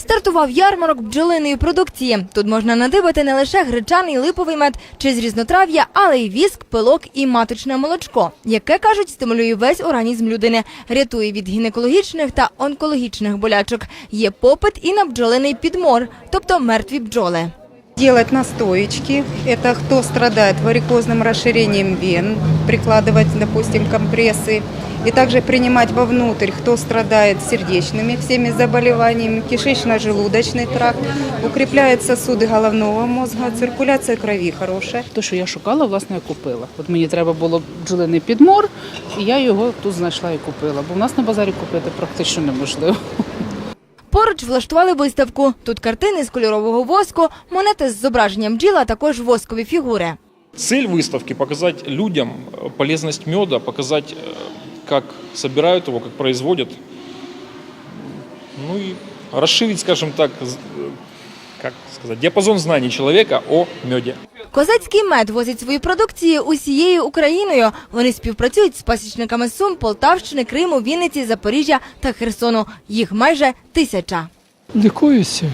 Стартував ярмарок бджолиної продукції. Тут можна надибати не лише гречаний липовий мед чи з різнотрав'я, але й віск, пилок і маточне молочко, яке кажуть, стимулює весь організм людини, рятує від гінекологічних та онкологічних болячок. Є попит і на бджолиний підмор, тобто мертві бджоли. Делать настоечки. Это кто страдает варикозным расширением вен, прикладывать, допустим, компрессы. И также принимать вовнутрь, кто страдает сердечными всеми заболеваниями, кишечно-желудочный тракт. Укрепляют сосуды головного мозга, циркуляция крови хорошая. Те, що я шукала, власне, я купила. От мені треба було бджолиний підмор, і я його тут знайшла і купила. Бо в нас на базарі купити практично неможливо. Поруч влаштували виставку. Тут картини з кольорового воску, монети з зображенням бджіл, а також воскові фігури. Цель выставки – показать людям э, полезность меда, показать, э, как собирают его, как производят. Ну и расширить, скажем так, з- э, как сказать, диапазон знаний человека о меде. Козацький мед возить свої продукції усією Україною. Вони співпрацюють з пасічниками Сум, Полтавщини, Криму, Вінниці, Запоріжжя та Херсону. Їх майже тисяча. лікуюся.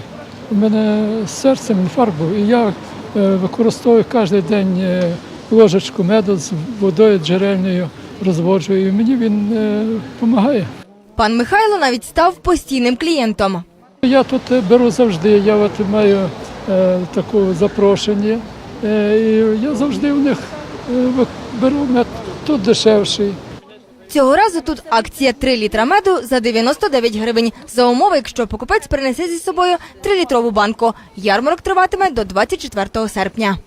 У мене серцем інфаркт був, і я е, використовую кожен день е, ложечку меду з водою джерельною, розводжую, і мені він допомагає. Пан Михайло навіть став постійним клієнтом. Я тут е, беру завжди, я от маю е, таке запрошення, е, я завжди у них е, беру мед, тут дешевший. Цього разу тут акція 3 літра меду за 99 гривень. За умови, якщо покупець принесе зі собою 3-літрову банку. Ярмарок триватиме до 24 серпня.